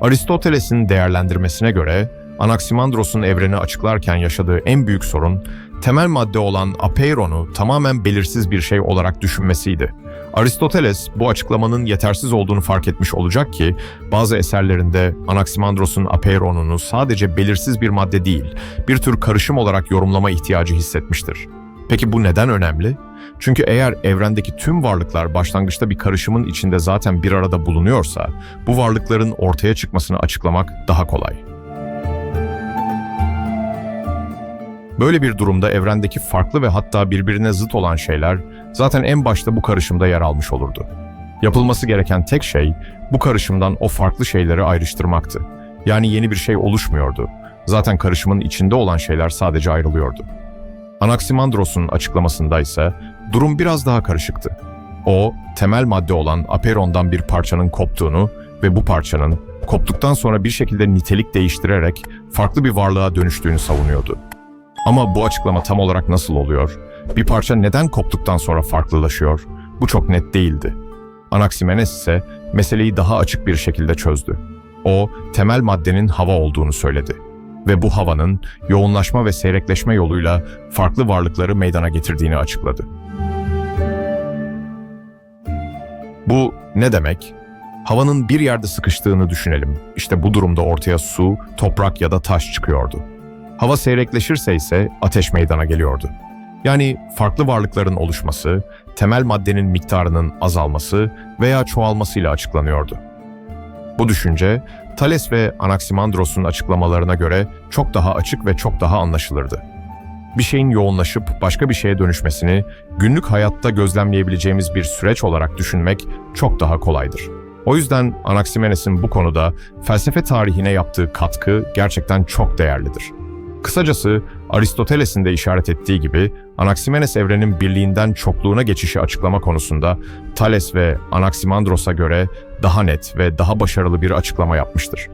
Aristoteles'in değerlendirmesine göre Anaximandros'un evreni açıklarken yaşadığı en büyük sorun temel madde olan apeiron'u tamamen belirsiz bir şey olarak düşünmesiydi. Aristoteles bu açıklamanın yetersiz olduğunu fark etmiş olacak ki bazı eserlerinde Anaximandros'un apeiron'unu sadece belirsiz bir madde değil, bir tür karışım olarak yorumlama ihtiyacı hissetmiştir. Peki bu neden önemli? Çünkü eğer evrendeki tüm varlıklar başlangıçta bir karışımın içinde zaten bir arada bulunuyorsa, bu varlıkların ortaya çıkmasını açıklamak daha kolay. Böyle bir durumda evrendeki farklı ve hatta birbirine zıt olan şeyler zaten en başta bu karışımda yer almış olurdu. Yapılması gereken tek şey bu karışımdan o farklı şeyleri ayrıştırmaktı. Yani yeni bir şey oluşmuyordu. Zaten karışımın içinde olan şeyler sadece ayrılıyordu. Anaximandros'un açıklamasında ise durum biraz daha karışıktı. O, temel madde olan aperondan bir parçanın koptuğunu ve bu parçanın koptuktan sonra bir şekilde nitelik değiştirerek farklı bir varlığa dönüştüğünü savunuyordu. Ama bu açıklama tam olarak nasıl oluyor? Bir parça neden koptuktan sonra farklılaşıyor? Bu çok net değildi. Anaximenes ise meseleyi daha açık bir şekilde çözdü. O, temel maddenin hava olduğunu söyledi ve bu havanın yoğunlaşma ve seyrekleşme yoluyla farklı varlıkları meydana getirdiğini açıkladı. Bu ne demek? Havanın bir yerde sıkıştığını düşünelim. İşte bu durumda ortaya su, toprak ya da taş çıkıyordu. Hava seyrekleşirse ise ateş meydana geliyordu. Yani farklı varlıkların oluşması, temel maddenin miktarının azalması veya çoğalmasıyla açıklanıyordu. Bu düşünce, Thales ve Anaximandros'un açıklamalarına göre çok daha açık ve çok daha anlaşılırdı. Bir şeyin yoğunlaşıp başka bir şeye dönüşmesini günlük hayatta gözlemleyebileceğimiz bir süreç olarak düşünmek çok daha kolaydır. O yüzden Anaximenes'in bu konuda felsefe tarihine yaptığı katkı gerçekten çok değerlidir. Kısacası Aristoteles'in de işaret ettiği gibi Anaximenes evrenin birliğinden çokluğuna geçişi açıklama konusunda Thales ve Anaximandros'a göre daha net ve daha başarılı bir açıklama yapmıştır.